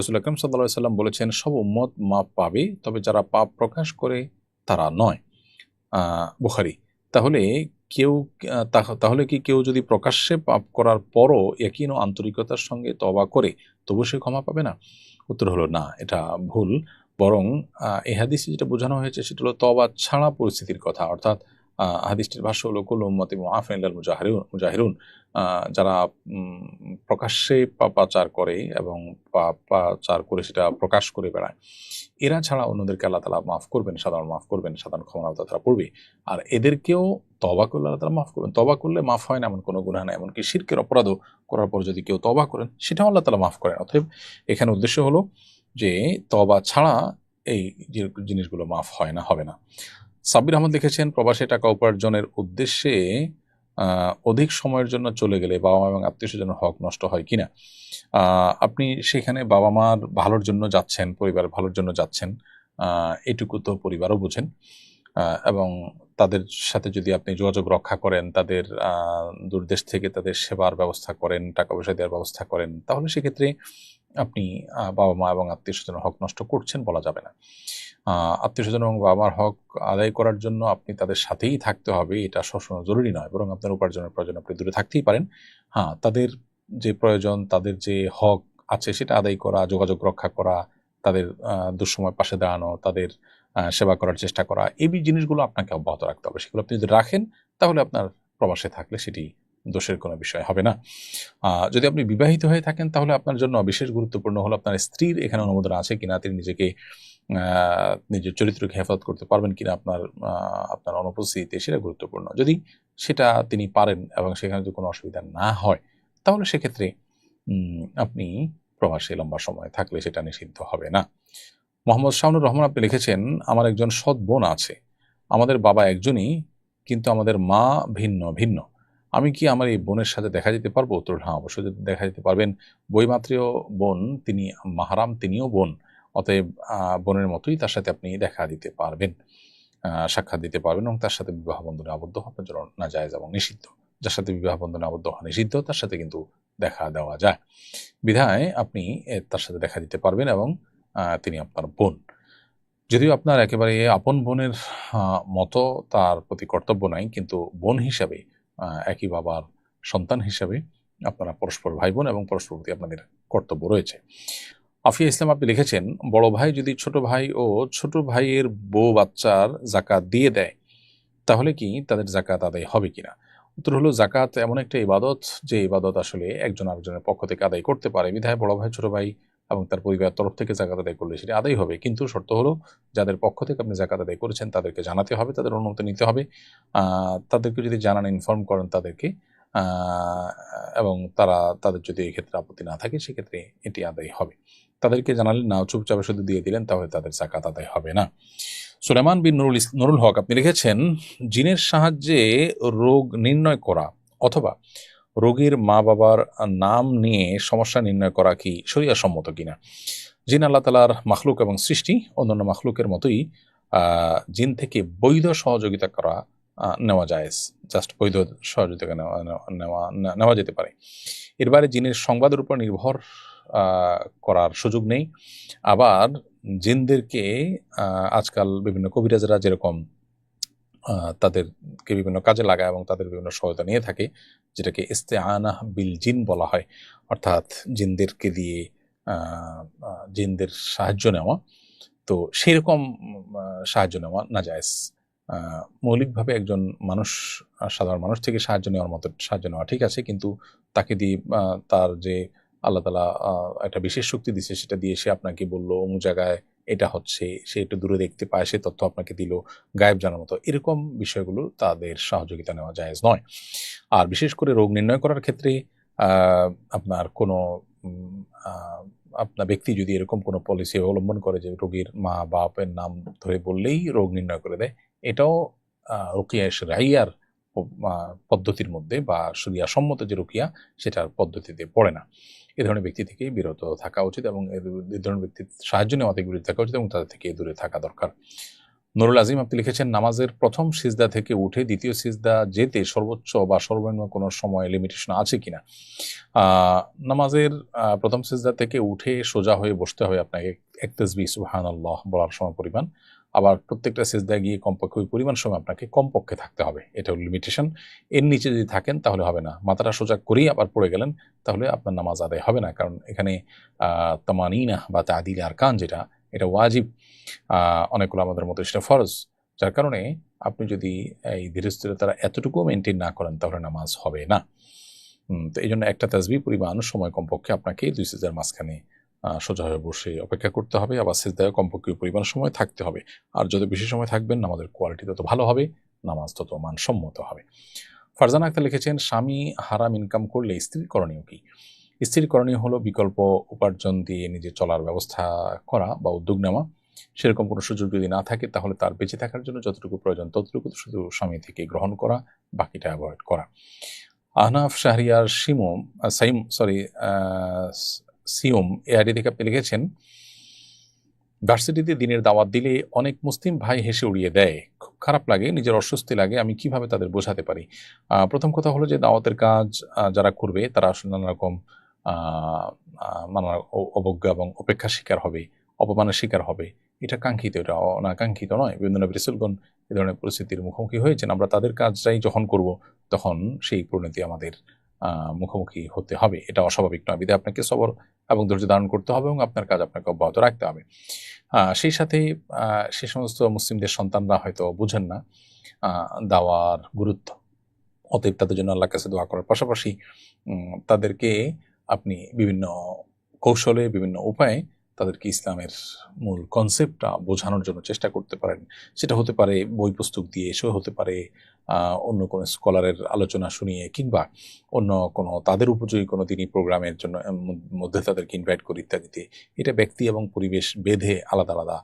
রসুল সাল্লাহ সাল্লাম বলেছেন সব উম্মত মাপ পাবে তবে যারা পাপ প্রকাশ করে তারা নয়। বুখারি। তাহলে কেউ তাহলে কি কেউ যদি প্রকাশ্যে পাপ করার পরও একই ও আন্তরিকতার সঙ্গে তবা করে তবু সে ক্ষমা পাবে না? উত্তর হলো না এটা ভুল। বরং আহ, এই হাদিসে যেটা বোঝানো হয়েছে সেটা হলো তবা ছাড়া পরিস্থিতির কথা। অর্থাৎ হাদিসটির ভাষ্য হলো, কুল উম্মতি মুআফিন মুজাহিরুন মুজাহিরুন যারা প্রকাশ্যে পাপাচার করে এবং পাপাচার করে সেটা প্রকাশ করে বেড়ায়। এরা ছাড়া অন্যদেরকে আল্লাহ তালা মাফ করবেন, সাধারণ মাফ করবেন, সাধারণ ক্ষমা তারা পড়বে আর এদেরকেও তবা করলে আল্লাহ তালা মাফ করবেন। তবা করলে মাফ হয় না, এমন কোনো গুণা নাই। এমনকি শিরকের অপরাধও করার পর যদি কেউ তবা করেন, সেটাও আল্লাহ তালা মাফ করেন। অতএব এখানে উদ্দেশ্য হলো যে তবা ছাড়া এই জিনিসগুলো মাফ হয় না, হবে না। সাব্বির আহমদ লিখেছেন, প্রবাসী টাকা উপার্জনের উদ্দেশ্যে অধিক সময়ের জন্য চলে গেলে বাবা মা এবং আত্মীয় স্বজনের হক নষ্ট হয় কিনা? আপনি সেখানে বাবা মার ভালোর জন্য যাচ্ছেন, পরিবার ভালোর জন্য যাচ্ছেন এটুকু তো পরিবারও বুঝেন। এবং তাদের সাথে যদি আপনি যোগাযোগ রক্ষা করেন, তাদের দূরদেশ থেকে তাদের সেবার ব্যবস্থা করেন, টাকা পয়সা দেওয়ার ব্যবস্থা করেন, তাহলে সেক্ষেত্রে আপনি বাবা মা এবং আত্মীয় স্বজনের হক নষ্ট করছেন বলা যাবে না। আত্মীয় স্বজন এবং বাবা মার হক আদায় করার জন্য আপনি তাদের সাথেই থাকতে হবে, এটা সবসময় জরুরি নয়, বরং আপনার উপার্জনের প্রয়োজন আপনি দূরে থাকতেই পারেন। হ্যাঁ তাদের যে প্রয়োজন, তাদের যে হক আছে সেটা আদায় করা, যোগাযোগ রক্ষা করা, তাদের দুঃসময় পাশে দাঁড়ানো, তাদের সেবা করার চেষ্টা করা, এই জিনিসগুলো আপনাকে অব্যাহত রাখতে হবে। সেগুলো আপনি যদি রাখেন, তাহলে আপনার প্রবাসে থাকলে সেটি দোষের কোনো বিষয় হবে না। যদি আপনি বিবাহিত হয়ে থাকেন, তাহলে আপনার জন্য বিশেষ গুরুত্বপূর্ণ হলো আপনার স্ত্রীর এখানে অনুমোদন আছে কিনা, তিনি নিজেকে নিজের চরিত্রকে হেফাজত করতে পারবেন কিনা আপনার আপনার অনুপস্থিতিতে, সেটা গুরুত্বপূর্ণ। যদি সেটা তিনি পারেন এবং সেখানে যদি কোনো অসুবিধা না হয়, তাহলে সেক্ষেত্রে আপনি প্রবাসে লম্বা সময় থাকলে সেটা নিষিদ্ধ হবে না। মোহাম্মদ শাহনুর রহমান আপনি লিখেছেন, আমার একজন সৎ বোন আছে। আমাদের বাবা একজনই, কিন্তু আমাদের মা ভিন্ন ভিন্ন। আমি কি আমার এই বোনের সাথে দেখা যেতে পারব? উত্তর হ্যাঁ অবশ্যই দেখা যেতে পারবেন। বইমাত্রীয় বোন, তিনি মাহারাম, তিনিও বোন। অতএব বোনের মতোই তার সাথে আপনি দেখা দিতে পারবেন। সাক্ষাৎ দিতে পারবেন এবং তার সাথে বিবাহ বন্ধনে আবদ্ধ হওয়ার জন্য না যায় এবং নিষিদ্ধ। যার সাথে বিবাহ বন্ধনে আবদ্ধ হওয়া নিষিদ্ধ, তার সাথে কিন্তু দেখা দেওয়া যায়। বিধায় আপনি তার সাথে দেখা দিতে পারবেন এবং তিনি আপনার বোন। যদিও আপনার একেবারে আপন বোনের মতো তার প্রতি কর্তব্য নাই, কিন্তু বোন হিসাবে একই বাবার সন্তান হিসাবে আপনারা পরস্পর ভাই বোন এবং পরস্পর প্রতি আপনাদের কর্তব্য রয়েছে। আফিয়া ইসলাম, আপনি লিখেছেন, বড় ভাই যদি ছোট ভাই ও ছোট ভাইয়ের বউ বাচ্চার জাকাত দিয়ে দেয়, তাহলে কি তাদের জাকাত আদায় হবে কিনা? উত্তর হলো, জাকাত এমন একটা ইবাদত, যে ইবাদত আসলে একজন আরেকজনের পক্ষ থেকে আদায় করতে পারে। বিধায় বড় ভাই, ছোট ভাই এবং তার পরিবারের তরফ থেকে জাকাত আদায় করলে সেটা আদায় হবে। কিন্তু শর্ত হলো, যাদের পক্ষ থেকে আপনি জাকাত আদায় করেছেন, তাদেরকে জানাতে হবে, তাদের অনুমতি নিতে হবে। তাদেরকে যদি জানান ইনফর্ম করেন তাদেরকে এবং তারা, তাদের যদি এই ক্ষেত্রে আপত্তি না থাকে, সেক্ষেত্রে এটি আদায় হবে। তাদেরকে জানালেন না, চুপচাপে শুধু দিয়ে দিলেন, তাহলে তাদের জাকাত আদায় হবে না। সুলেমান বিন নুরুল নুরুল হক, আপনি লিখেছেন, জিনের সাহায্যে রোগ নির্ণয় করা অথবা রোগীর মা বাবার নাম নিয়ে সমস্যা নির্ণয় করা কি সম্মত কিনা? জিন আল্লাহ তালার মাখলুক এবং সৃষ্টি, অন্যান্য মাখলুকের মতোই জিন থেকে বৈধ সহযোগিতা করা নেওয়া যায় জাস্ট বৈধ সহযোগিতা নেওয়া, নেওয়া- নেওয়া যেতে পারে। এর বাইরে জিনের সংবাদের উপর নির্ভর করার সুযোগ নেই। আবার জিনদেরকে আজকাল বিভিন্ন কবিরাজরা যেরকম তাদেরকে বিভিন্ন কাজে লাগায় এবং তাদের বিভিন্ন সহায়তা নিয়ে থাকে, যেটাকে ইস্তেআনা বিল জিন বলা হয়। অর্থাৎ জিনদেরকে দিয়ে জিনদের সাহায্য নেওয়া। তো সেরকম সাহায্য নেওয়া না যায় মৌলিকভাবে একজন মানুষ, সাধারণ মানুষ থেকে সাহায্য নেওয়ার মতো, সাহায্য নেওয়া ঠিক আছে, কিন্তু তাকে দিয়ে তার যে আল্লাহ তালা একটা বিশেষ শক্তি দিছে, সেটা দিয়ে সে আপনাকে বলল অমুক জায়গায় এটা হচ্ছে, সে একটু দূরে দেখতে পায়, সে তথ্য আপনাকে দিল, গায়েব জানার মতো। এরকম বিষয়গুলো তাদের সহযোগিতা নেওয়া জায়েজ নয়। আর বিশেষ করে রোগ নির্ণয় করার ক্ষেত্রে আপনার কোনো আপনার ব্যক্তি যদি এরকম কোনো পলিসি অবলম্বন করে যে রোগীর মা, বাপের নাম ধরে বললেই রোগ নির্ণয় করে দেয়, এটাও রুকিয়া রাইয়ার পদ্ধতির মধ্যে বা সরিয়া সম্মত যে রুকিয়া, সেটার পদ্ধতিতে পড়ে না। এ ধরনের ব্যক্তি থেকে বিরত থাকা উচিত এবং এ ধরনের ব্যক্তির সাহায্য নেওয়া থেকে বিরত থাকা উচিত এবং তাদের থেকে দূরে থাকা দরকার। নুরুল আজিম, আপনি লিখেছেন, নামাজের প্রথম সিজদা থেকে উঠে দ্বিতীয় সিজদা যেতে সর্বোচ্চ বা সর্বনিম্ন কোনো সময় লিমিটেশন আছে কিনা? নামাজের প্রথম সিজদা থেকে উঠে সোজা হয়ে বসতে হবে আপনাকে। এক তসবি সুহান আল্লাহ বলার সময় পরিমাণ। আবার প্রত্যেকটা সিজদায় গিয়ে কমপক্ষে ওই পরিমাণ সময় আপনাকে কমপক্ষে থাকতে হবে। এটা হলো লিমিটেশন এর নিচে যদি থাকেন, তাহলে হবে না। মাথাটা সোজা করেই আবার পড়ে গেলেন, তাহলে আপনার নামাজ আদায় হবে না। কারণ এখানে তামানিনা বা তাদিল আরকান যেটা, এটা ওয়াজিব। অনেকগুলো আমাদের মতো সেটা ফরজ। যার কারণে আপনি যদি এই ধীরস্থিরতার এতটুকু মেনটেন না করেন, তাহলে নামাজ হবে না। তো এই জন্য একটা তাজবি পরিমাণ সময় কমপক্ষে আপনাকে দুই সিজার মাঝখানে সোজা হয়ে বসে অপেক্ষা করতে হবে আবার সিজদায় কমপক্ষে পরিমাণ সময় থাকতে হবে। আর যত বেশি সময় থাকবেন আমাদের কোয়ালিটি তত ভালো হবে নামাজ তত মানসম্মত হবে। ফারজানা আক্তার লিখেছেন স্বামী হারাম ইনকাম করলে স্ত্রীর করণীয় কি? স্ত্রীর করণীয় হলো বিকল্প উপার্জন দিয়ে নিজে চলার ব্যবস্থা করা বা উদ্যোগ নেওয়া। সেরকম কোনো সুযোগ যদি না থাকে তাহলে তার বেঁচে থাকার জন্য যতটুকু প্রয়োজন ততটুকু শুধু স্বামী থেকে গ্রহণ করা বাকিটা অ্যাভয়েড করা। আহনাফ শাহরিয়ার আহ, সাইম সরি সিউম এ আইডি থেকে আপনি লিখেছেন, ভার্সিটিতে দিনের দাওয়াত দিলে অনেক মুসলিম ভাই হেসে উড়িয়ে দেয়। খুব খারাপ লাগে, নিজের অস্বস্তি লাগে, আমি কীভাবে তাদের বোঝাতে পারি? প্রথম কথা হলো যে দাওয়াতের কাজ যারা করবে তারা আসলে নানা রকম নানা অবজ্ঞা এবং উপেক্ষা শিকার হবে, অপমানের শিকার হবে। এটা কাঙ্ক্ষিত, এটা অনাকাঙ্ক্ষিত নয়। বিভিন্ন নবী রাসূলগণ এই ধরনের পরিস্থিতির মুখোমুখি হয়েছেন। আমরা তাদের কাজটাই যখন করব, তখন সেই পরিণতি আমাদের মুখোমুখি হতে হবে। এটা অস্বাভাবিক নয়। বিধে আপনাকে সবর এবং ধৈর্য ধারণ করতে হবে এবং আপনার কাজ আপনাকে অব্যাহত রাখতে হবে। সেই সাথে সে সমস্ত মুসলিমদের সন্তানরা হয়তো বুঝেন না দাওয়ার গুরুত্ব। অতএব তাদের জন্য আল্লাহ কাছে দোয়া করার পাশাপাশি তাদেরকে আপনি বিভিন্ন কৌশলে, বিভিন্ন উপায়ে তাদেরকে ইসলামের মূল কনসেপ্টটা বোঝানোর জন্য চেষ্টা করতে পারেন। সেটা হতে পারে বই পুস্তক দিয়ে সেও হতে পারে অন্য কোনো স্কলারের আলোচনা শুনিয়ে কিংবা অন্য কোনো, তাদের উপযোগী কোনো তিনি প্রোগ্রামের জন্য মধ্যে তাদেরকে ইনভাইট করি ইত্যাদিতে। এটা ব্যক্তি এবং পরিবেশ বেঁধে আলাদা আলাদা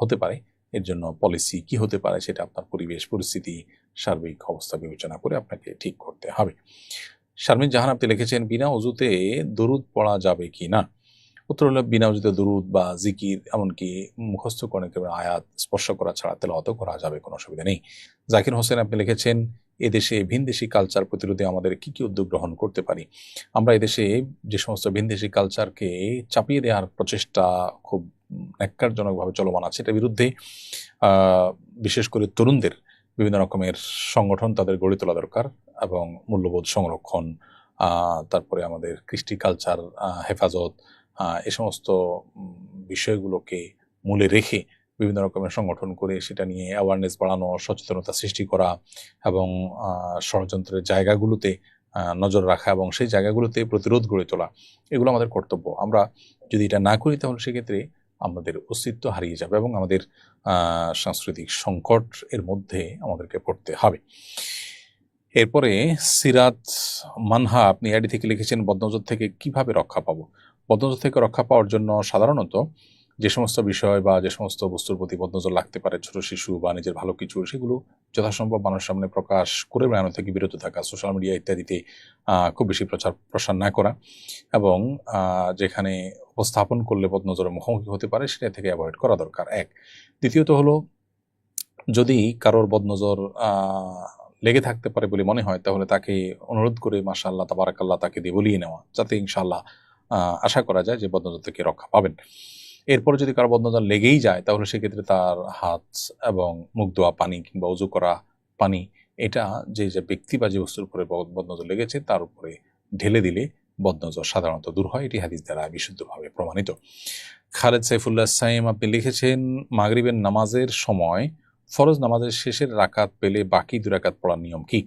হতে পারে। এর জন্য পলিসি কি হতে পারে সেটা আপনার পরিবেশ, পরিস্থিতি, সার্বিক অবস্থা বিবেচনা করে আপনাকে ঠিক করতে হবে। শারমিন জাহান, আপনি লিখেছেন, বিনা অজুতে দরুদ পড়া যাবে কি না? উত্তর হলো বিনা অজুতে দরুদ বা জিকির, এমনকি মুখস্থ একেবারে আয়াত স্পর্শ করা ছাড়া তেলাওয়াতও করা যাবে, কোনো অসুবিধা নেই। জাকির হোসেন, আপনি লিখেছেন, এদেশে ভিনদেশি কালচার প্রতিরোধে আমাদের কি কি উদ্যোগ গ্রহণ করতে পারি? আমরা এদেশে যে সমস্ত ভিনদেশি কালচারকে চাপিয়ে দেওয়ার প্রচেষ্টা খুব ন্যাক্কারজনকভাবে চলমান আছে, এটার বিরুদ্ধে বিশেষ করে তরুণদের বিভিন্ন রকমের সংগঠন তাদের গড়ে তোলা দরকার এবং মূল্যবোধ সংরক্ষণ তারপরে আমাদের কৃষ্টি কালচার হেফাজত এ সমস্ত বিষয়গুলোকে মূলে রেখে বিভিন্ন রকমের সংগঠন করে সেটা নিয়ে অ্যাওয়ারনেস বাড়ানো, সচেতনতা সৃষ্টি করা এবং ষড়যন্ত্রের জায়গাগুলোতে নজর রাখা এবং সেই জায়গাগুলোতে প্রতিরোধ গড়ে তোলা, এগুলো আমাদের কর্তব্য। আমরা যদি এটা না করি তাহলে সেক্ষেত্রে আমাদের অস্তিত্ব হারিয়ে যাবে এবং আমাদের সাংস্কৃতিক সংকট এর মধ্যে আমাদেরকে পড়তে হবে। এরপরে সিরাত মানহা, আপনি আইডি থেকে লিখেছেন, বদনজর থেকে কীভাবে রক্ষা পাবো? বদনজর থেকে রক্ষা পাওয়ার জন্য সাধারণত যে সমস্ত বিষয় বা যে সমস্ত বস্তুর প্রতি বদনজর লাগতে পারে ছোট শিশু বা নিজের ভালো কিছু সেগুলো যথাসম্ভব মানুষের সামনে প্রকাশ করে বেড়ানো থেকে বিরত থাকা সোশ্যাল মিডিয়া ইত্যাদিতে খুব বেশি প্রচার প্রসার না করা এবং যেখানে উপস্থাপন করলে বদনজরের মুখোমুখি হতে পারে সেটা থেকে অ্যাভয়েড করা দরকার এক। দ্বিতীয়ত হলো যদি কারোর বদনজর লেগে থাকতে পারে বলে মনে হয় তাহলে তাকে অনুরোধ করে মাশাআল্লাহ তাবারাকাল্লাহ তাকে দিয়ে বলিয়ে নেওয়া যাতে ইনশাআল্লাহ আহ, আশা করা যায় যে বদনজর থেকে রক্ষা পাবেন। এরপরে যদি কারও বদনজর লেগেই যায়, তাহলে সেক্ষেত্রে তার হাত এবং মুখ ধোয়া, পানি কিংবা উজু করা পানি, এটা যে যে ব্যক্তি বা যে বস্তুর উপরে বদ- বদনজর লেগেছে, তার উপরে ঢেলে দিলে বদনজর সাধারণত দূর হয়। এটি হাদিস দ্বারা বিশুদ্ধভাবে প্রমাণিত। খালেদ সাইফুল্লাহ সাইম, আপনি লিখেছেন, মাগরিবের নামাজের সময় ফরজ নামাজের শেষের রাকাত পেলে বাকি দু রাকাত পড়ার নিয়ম কি?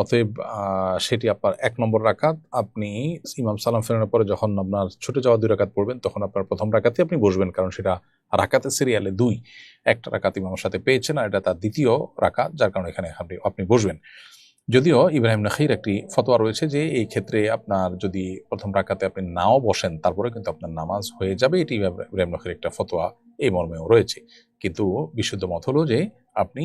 অতএব সেটি আপনার এক নম্বর রাকাত। আপনি ইমাম সালাম ফেরানোর পরে যখন আপনার ছুটে যাওয়া দুই রাকাত পড়বেন, তখন আপনার প্রথম রাকাতে আপনি বসবেন, কারণ সেটা রাকাতে সিরিয়ালে দুই। একটা রাকাত ইমামের সাথে পেয়েছেন আর এটা তার দ্বিতীয় রাকাত, যার কারণে এখানে আপনি আপনি বসবেন। যদিও ইব্রাহিম নখির একটি ফতোয়া রয়েছে যে, এই ক্ষেত্রে আপনার যদি প্রথম রাকাতে আপনি নাও বসেন তারপরে কিন্তু আপনার নামাজ হয়ে যাবে। এটি ইব্রাহিম নখির একটা ফতোয়া, এই মর্মেও রয়েছে। কিন্তু বিশুদ্ধ মত হলো যে আপনি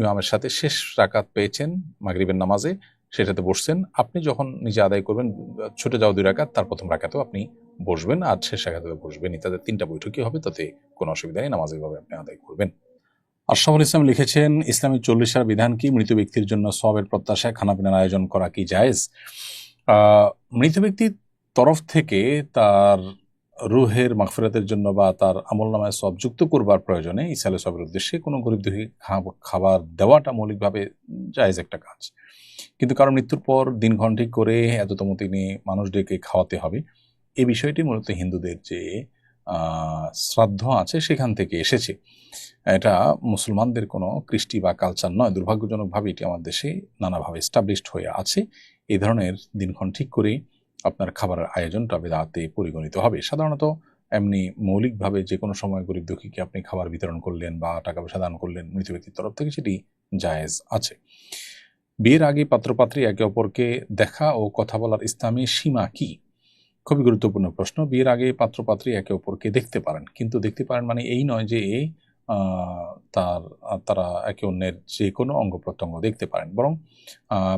ইমামের সাথে শেষ রাকাত পেয়েছেন মাগরিবের নামাজে, সেটাতে বসছেন। আপনি যখন নিজে আদায় করবেন, ছুটে যাওয়া দুই রাকাত, তার প্রথম রাকাতেও আপনি বসবেন, আর শেষ রাকাতে বসবেন তাদের তিনটা বৈঠকই হবে, তাতে কোনো অসুবিধা নেই নামাজ এইভাবে আপনি আদায় করবেন। আশরাফুল ইসলাম লিখেছেন, ইসলামী চল্লিশার বিধান কি? মৃত ব্যক্তির জন্য সবের প্রত্যাশায় খানাপিনার আয়োজন করা কি জায়েজ? মৃত ব্যক্তির তরফ থেকে তার রুহের মাগফিরাতের জন্য বা তার আমল নামায় সব যুক্ত করবার প্রয়োজনে ইসালে সবের উদ্দেশ্যে কোনো গরিব দুঃখী খাবার দেওয়াটা মৌলিকভাবে জায়েজ একটা কাজ। কিন্তু কারও মৃত্যুর পর দিন ঘন্টি করে এততম তিনি মানুষ ডেকে খাওয়াতে হবে এই বিষয়টি মূলত হিন্দুদের যে শ্রাদ্ধ আছে সেখান থেকে এসেছে। এটা মুসলমানদের কোনো কৃষ্টি বা কালচার নয়, দুর্ভাগ্যজনকভাবে এটি আমার দেশে নানাভাবে স্টাবলিশড হয়ে আছে। এই ধরনের দিনক্ষণ ঠিক করে আপনার খাবারের আয়োজনটা বেদাতে পরিগণিত হবে। সাধারণত এমনি মৌলিকভাবে যে কোনো সময় গরিব দুঃখীকে আপনি খাবার বিতরণ করলেন বা টাকা পয়সা দান করলেন, মৃত ব্যক্তির তরফ থেকে সেটি জায়েজ আছে। বিয়ের আগে পাত্রপাত্রী একে অপরকে দেখা ও কথা বলার ইসলামী সীমা কি? খুবই গুরুত্বপূর্ণ প্রশ্ন। বিয়ের আগে পাত্রপাত্রী একে অপরকে দেখতে পারেন। কিন্তু দেখতে পারেন মানে এই নয় যে তার তারা একে অন্যের যে কোনো অঙ্গ প্রত্যঙ্গ দেখতে পারেন। বরং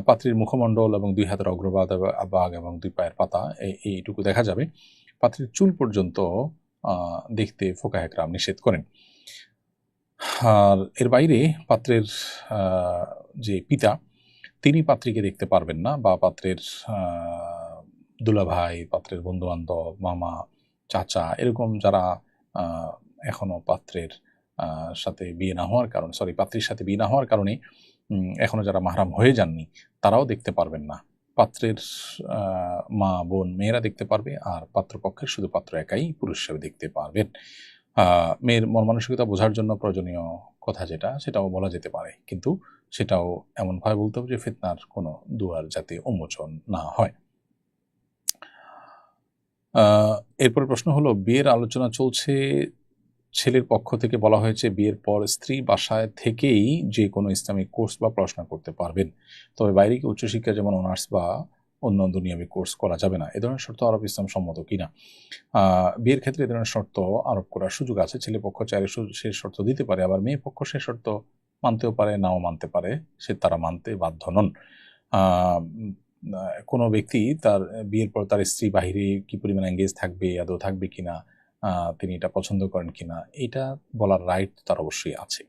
পাত্রীর মুখমণ্ডল এবং দুই হাতের অগ্রবাদ বাগ এবং দুই পায়ের পাতা এইটুকু দেখা যাবে। পাত্রীর চুল পর্যন্ত দেখতে ফোকা একরাম নিষেধ করেন। আর এর বাইরে পাত্রের যে পিতা, তিনি পাত্রীকে দেখতে পারবেন না বা পাত্রের দুলাভাই, পাত্রের বন্ধু বান্ধব মামা, চাচা, এরকম যারা এখনও পাত্রের সাথে বিয়ে না হওয়ার কারণে সরি পাত্রীর সাথে বিয়ে না হওয়ার কারণে এখনও যারা মাহরাম হয়ে যাননি, তারাও দেখতে পারবেন না। পাত্রের মা, বোন, মেয়েরা দেখতে পারবে, আর পাত্রপক্ষের শুধু পাত্র একাই পুরুষ হিসেবে দেখতে পারবেন। মেয়ের মন মানসিকতা বোঝার জন্য প্রয়োজনীয় কথা যেটা, সেটাও বলা যেতে পারে। কিন্তু সেটাও এমনভাবে বলতে হবে যে, ফিতনার কোনো দুয়ার যাতে উন্মোচন না হয়। এরপর প্রশ্ন হলো, বিয়ের আলোচনা চলছে ছেলের পক্ষ থেকে বলা হয়েছে, বিয়ের পর স্ত্রী বাসায় থেকেই যে কোনো ইসলামিক কোর্স বা পড়াশোনা করতে পারবেন। তবে বাইরে কি উচ্চশিক্ষা যেমন অনার্স বা অন্য দুনিয়াবী কোর্স করা যাবে না। এ ধরনের শর্ত আরব ইসলাম সম্মত কিনা বিয়ের ক্ষেত্রে এ ধরনের শর্ত আরোপ করার সুযোগ আছে। ছেলে পক্ষ চাইলে সে শর্ত দিতে পারে, আবার মেয়ে পক্ষ সে শর্ত মানতেও পারে, নাও মানতে পারে, সে তারা মানতে বাধ্য নন। কোনো ব্যক্তি তার বিয়ের পর তার স্ত্রী বাহিরে কি পরিমাণ এঙ্গেজ থাকবে, আদৌ থাকবে কিনা তিনি এটা পছন্দ করেন কিনা, এটা বলার রাইট তার অবশ্যই আছে।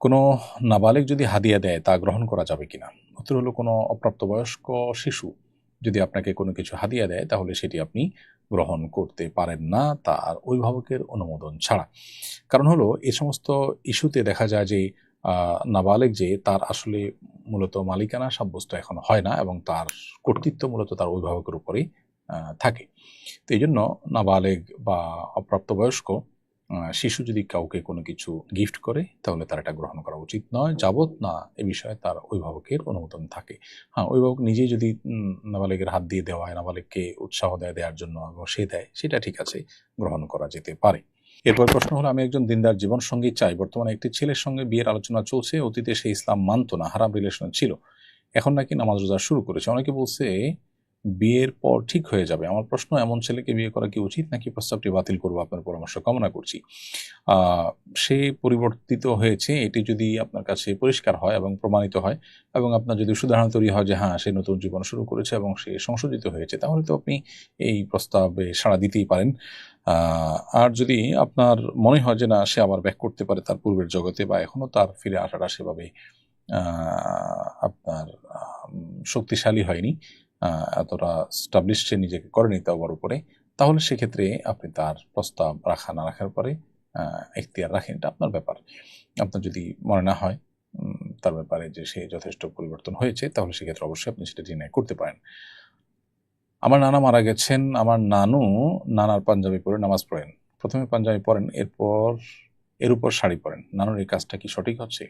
কোনো নাবালেক যদি হাদিয়া দেয়, তা গ্রহণ করা যাবে কিনা? উত্তর হলো কোনো অপ্রাপ্তবয়স্ক শিশু যদি আপনাকে কোনো কিছু হাদিয়া দেয়, তাহলে সেটি আপনি গ্রহণ করতে পারেন না তার অভিভাবকের অনুমোদন ছাড়া। কারণ হলো, এ সমস্ত ইস্যুতে দেখা যায় যে নাবালেক যে, তার আসলে মূলত মালিকানা সাব্যস্ত এখন হয় না এবং তার কর্তৃত্ব মূলত তার অভিভাবকের উপরেই থাকে। তো এই জন্য নাবালেগ বা অপ্রাপ্তবয়স্ক শিশু যদি কাউকে কোনো কিছু গিফট করে, তাহলে তার এটা গ্রহণ করা উচিত নয়। যাবত না, এ বিষয়ে তার অভিভাবকের অনুমোদন থাকে। হ্যাঁ অভিভাবক নিজেই যদি নাবালেগের হাত দিয়ে দেওয়া হয় নাবালেগকে উৎসাহ দেয়, দেওয়ার জন্য এবং সে দেয়, সেটা ঠিক আছে, গ্রহণ করা যেতে পারে। এরপর প্রশ্ন হলো, আমি একজন দিনদার জীবন সঙ্গী চাই। বর্তমানে একটি ছেলের সঙ্গে বিয়ের আলোচনা চলছে, অতীতে সে ইসলাম মানত না, হারাম রিলেশন ছিল। এখন নাকি নামাজ রোজা শুরু করেছে। অনেকে বলছে বিয়ের পর ঠিক হয়ে যাবে। আমার প্রশ্ন, এমন ছেলেকে বিয়ে করা কি উচিত নাকি প্রস্তাবটি বাতিল করব আপনার পরামর্শ? কামনা করছি। সে পরিবর্তিত হয়েছে, এটি যদি আপনার কাছে পরিষ্কার হয় এবং প্রমাণিত হয় এবং আপনার যদি সুধারণা তৈরি হয় যে হ্যাঁ সে নতুন জীবন শুরু করেছে এবং সে সংশোধিত হয়েছে, তাহলে তো আপনি এই প্রস্তাবে সাড়া দিতেই পারেন। আর যদি আপনার মনে হয় যে না, সে আবার ব্যাক করতে পারে তার পূর্বের জগতে বা এখনও তার ফিরে আসাটা সেভাবে আপনার শক্তিশালী হয়নি এতটা স্টাবলিশ সে নিজেকে করেনি তাওবার উপরে, তাহলে সেক্ষেত্রে আপনি তার প্রস্তাব রাখা না রাখার পরে এখতিয়ার রাখেন, এটা আপনার ব্যাপার। আপনার যদি মনে না হয় তার ব্যাপারে যে সে যথেষ্ট পরিবর্তন হয়েছে, তাহলে সেক্ষেত্রে অবশ্যই আপনি সেটা ডিনাই করতে পারেন। আমার নানা মারা গেছেন, আমার নানু নানার পাঞ্জাবি পরে নামাজ পড়েন। প্রথমে পাঞ্জাবি পড়েন এরপর, এর উপর শাড়ি পরেন। নানুর এই কাজটা কি সঠিক হচ্ছে?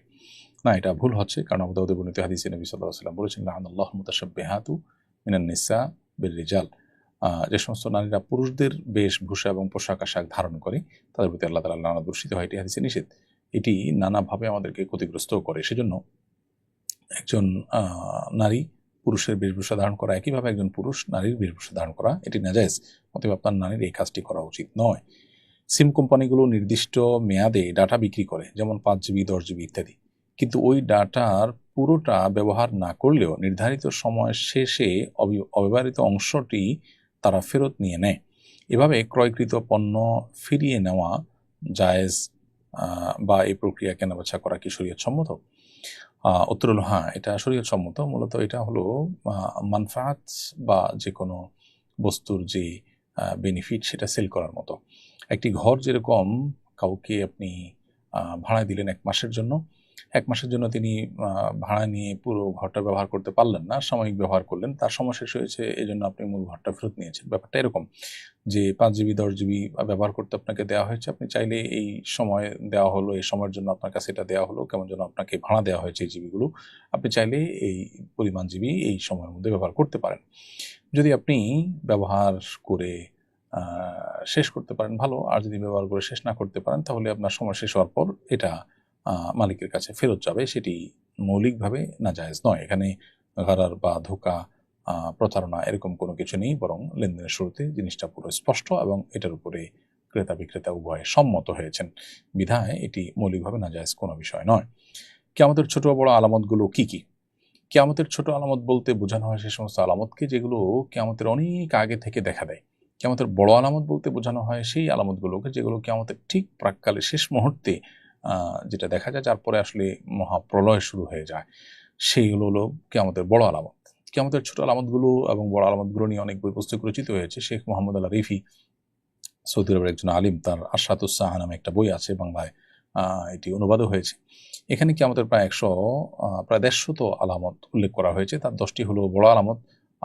না, এটা ভুল হচ্ছে, কারণ আবুদাউদে বর্ণিত হাদিসে নবী সাল্লাহ সাল্লাম বলেছেন আল্লাহ মুতাসাব্বিহাতু মিনান নিসা বিল রিজাল যে সমস্ত নারীরা পুরুষদের বেশভূষা এবং পোশাক আশাক ধারণ করে, তাদের প্রতি আল্লাহ তালা নানা দূষিত হয়, এটি হাদিসে নিষেধ। এটি নানাভাবে আমাদেরকে ক্ষতিগ্রস্ত করে। সেজন্য একজন নারী পুরুষের বেশভূষা ধারণ করা, একইভাবে একজন পুরুষ নারীর বেশভূষা ধারণ করা, এটি নাজায়েজ। অতএব আপনার নারীর এই কাজটি করা উচিত নয়। সিম কোম্পানিগুলো নির্দিষ্ট মেয়াদে ডাটা বিক্রি করে, যেমন পাঁচ জিবি, দশ জিবি ইত্যাদি। কিন্তু ওই ডাটার পুরোটা ব্যবহার না করলেও নির্ধারিত সময় শেষে অবি- অব্যবহৃত অংশটি তারা ফেরত নিয়ে নেয়। এভাবে ক্রয়কৃত পণ্য ফিরিয়ে নেওয়া জায়েজ বা এই প্রক্রিয়া কেনাবেচা করা কি শরীয়ত সম্মত উত্তর হলো হ্যাঁ এটা শরীয়ত সম্মত মূলত এটা হলো মানফাত বা যে কোনো বস্তুর যে বেনিফিট সেটা সেল করার মতো। একটি ঘর যেরকম কাউকে আপনি ভাড়ায় দিলেন এক মাসের জন্য এক মাসের জন্য তিনি ভাড়া নিয়ে পুরো ঘরটা ব্যবহার করতে পারলেন না, সাময়িক ব্যবহার করলেন। তার সময় শেষ হয়েছে এই জন্য আপনি মূল ঘরটা ফেরত নিয়েছেন। ব্যাপারটা এরকম যে, পাঁচ জিবি, দশ জিবি ব্যবহার করতে আপনাকে দেওয়া হয়েছে। আপনি চাইলে এই সময় দেওয়া হলো, এই সময়ের জন্য আপনার কাছে এটা দেওয়া হলো, কেমন যেন আপনাকে ভাড়া দেওয়া হয়েছে এই জিবিগুলো। আপনি চাইলে এই পরিমাণ জিবি এই সময়ের মধ্যে ব্যবহার করতে পারেন। যদি আপনি ব্যবহার করে শেষ করতে পারেন, ভালো। আর যদি ব্যবহার করে শেষ না করতে পারেন, তাহলে আপনার সময় শেষ হওয়ার পর এটা মালিকের কাছে ফেরত যাবে, সেটি মৌলিকভাবে না জায়েজ নয়। এখানে গারার বা ধোকা প্রতারণা এরকম কোনো কিছু নেই, বরং লেনদেনের শুরুতে জিনিসটা পুরো স্পষ্ট এবং এটার উপরে ক্রেতা বিক্রেতা উভয়ে সম্মত হয়েছেন। বিধায় এটি মৌলিকভাবে না জায়েজ কোনো বিষয় নয়। কেয়ামতের ছোট বড় আলামতগুলো কি কি? কেয়ামতের ছোট আলামত বলতে বোঝানো হয় সে সমস্ত আলামতকে যেগুলো কেয়ামতের অনেক আগে থেকে দেখা দেয়। কেয়ামতের বড় আলামত বলতে বোঝানো হয় সেই আলামতগুলোকে যেগুলো কেয়ামতের ঠিক প্রাককালে শেষ মুহূর্তে যেটা দেখা যায় যার পরে আসলে মহাপ্রলয় শুরু হয়ে যায়। সেইগুলো হলো কেয়ামতের বড় আলামত। কেয়ামতের ছোট আলামতগুলো এবং বড় আলামতগুলো নিয়ে অনেক বই পুস্তক রচিত হয়েছে। শেখ মোহাম্মদ আল্লাহ রিফি সৌদি আরবের একজন আলিম, তার আশাতুসাহ নামে একটা বই আছে বাংলায় এটি অনুবাদও হয়েছে। এখানে কি আমাদের প্রায় একশো প্রায় দেড়শত আলামত উল্লেখ করা হয়েছে। তার দশটি হলো বড় আলামত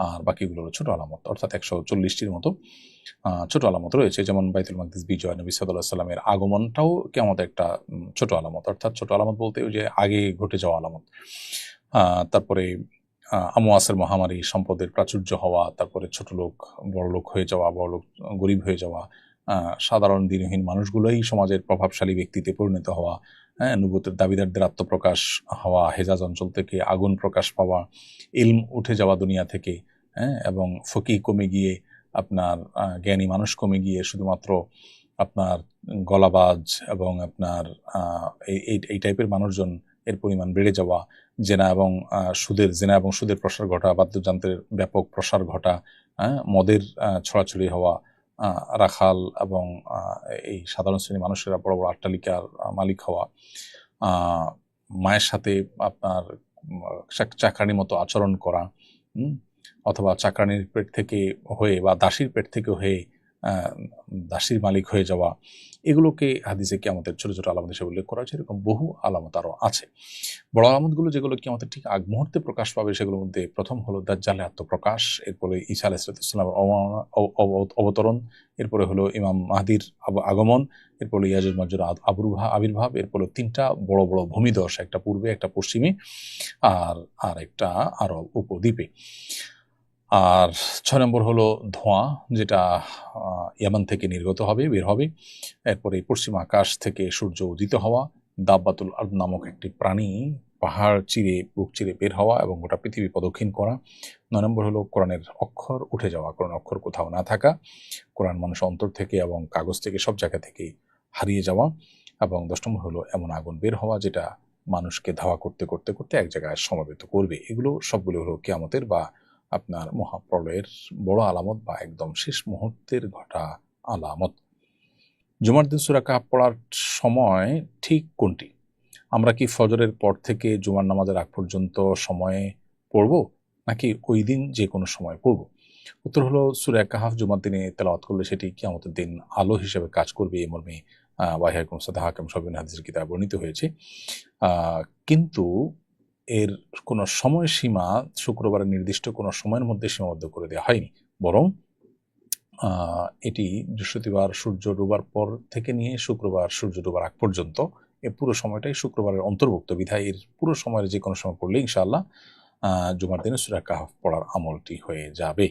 আর বাকিগুলো হলো ছোট আলামত, অর্থাৎ একশো চল্লিশটির মতো ছোট আলামত রয়েছে। যেমন বাইতুল মাকদিস বিজয় নবী সাল্লাহ সাল্লামের আগমনটাও কেমন একটা ছোট আলামত। অর্থাৎ ছোট আলামত বলতে ওই যে আগে ঘটে যাওয়া আলামত। তারপরে আমোয়াসের মহামারী, সম্পদের প্রাচুর্য হওয়া, তারপরে ছোট লোক, বড় লোক হয়ে যাওয়া, বড় লোক, গরিব হয়ে যাওয়া সাধারণ দিনহীন মানুষগুলোই সমাজের প্রভাবশালী ব্যক্তিতে পরিণত হওয়া হ্যাঁ নবুতের দাবিদারদের আত্মপ্রকাশ হওয়া, হেজাজ অঞ্চল থেকে আগুন প্রকাশ পাওয়া ইলম উঠে যাওয়া দুনিয়া থেকে হ্যাঁ এবং ফকি কমে গিয়ে আপনার জ্ঞানী মানুষ কমে গিয়ে শুধুমাত্র আপনার গলাবাজ এবং আপনার এই- টাইপের মানুষজন এর পরিমাণ বেড়ে যাওয়া, জেনা এবং সুদের, জেনা এবং সুদের প্রসার ঘটা, বাদ্যযন্ত্রের ব্যাপক প্রসার ঘটা মদের ছড়াছড়ি হওয়া রাখাল এবং এই সাধারণ শ্রেণির মানুষেরা বড় বড় আট্টালিকার মালিক হওয়া মায়ের সাথে আপনার চাক- চাকরানির মতো আচরণ করা অথবা চাকরানির পেট থেকে হয়ে বা দাসীর পেট থেকে হয়ে দাসির মালিক হয়ে যাওয়া এগুলোকে হাদিসে কি আমাদের ছোট ছোট আলামত হিসেবে উল্লেখ করা হয়েছে। এরকম বহু আলামত আরও আছে। বড় আলামতগুলো যেগুলো কি আমাদের ঠিক আগ মুহূর্তে প্রকাশ পাবে সেগুলোর মধ্যে প্রথম হলো দাজ্জালের আত্মপ্রকাশ, এরপরে ঈসা আলাইসালামের অবতরণ, এরপরে হলো ইমাম মাহাদির আগমন, এরপরে ইয়াজুজ মাজুর আবির্ভাব আবির্ভাব, এরপরে তিনটা বড় বড় ভূমিদশ, একটা পূর্বে, একটা পশ্চিমে, আর আর একটা আরব উপদ্বীপে। আর ছয় নম্বর হলো ধোঁয়া, যেটা ইয়ামান থেকে নির্গত হবে, বের হবে। এরপরে পশ্চিম আকাশ থেকে সূর্য উদিত হওয়া, দাব্বাতুল আর্দ নামক একটি প্রাণী পাহাড় চিরে, বুক চিরে বের হওয়া এবং গোটা পৃথিবী প্রদক্ষিণ করা। নয় নম্বর হলো কোরআনের অক্ষর উঠে যাওয়া। কোরআন অক্ষর কোথাও না থাকা, কোরআন মানুষ অন্তর থেকে এবং কাগজ থেকে সব জায়গা থেকে হারিয়ে যাওয়া এবং দশ নম্বর হলো এমন আগুন বের হওয়া যেটা মানুষকে ধাওয়া করতে করতে করতে এক জায়গায় সমাবেত করবে। এগুলো সবগুলো হলো কেয়ামতের বা আপনার মহাপ্রলয়ের বড় আলামত বা একদম শেষ মুহূর্তের ঘটা আলামত। জুমার দিন সুরা কাহাব পড়ার সময় ঠিক কোনটি? আমরা কি ফজরের পর থেকে জুমার নামাজের আগ পর্যন্ত সময়ে পড়ব, নাকি ওই দিন যে কোনো সময় পড়ব? উত্তর হলো, সুরা কাহাফ জুমার দিনে তেলাওয়াত করলে সেটি কিয়ামতের দিন আলো হিসেবে কাজ করবে এই মর্মে ওয়াহিয়াকুম সাদা হাকিম সবিন হাদিসের কিতাব বর্ণিত হয়েছে। কিন্তু এর কোনো সময়সীমা শুক্রবারের নির্দিষ্ট কোনো সময়ের মধ্যে সীমাবদ্ধ করে দেওয়া হয়নি। বরং এটি বৃহস্পতিবার সূর্য ডোবার পর থেকে নিয়ে শুক্রবার সূর্য ডোবার আগ পর্যন্ত এ পুরো সময়টাই শুক্রবারের অন্তর্ভুক্ত। বিধায় এর পুরো সময়ের যে কোনো সময় পড়লে ইনশাআল্লাহ জুমার দিনে সুরা পড়ার আমলটি হয়ে যাবে।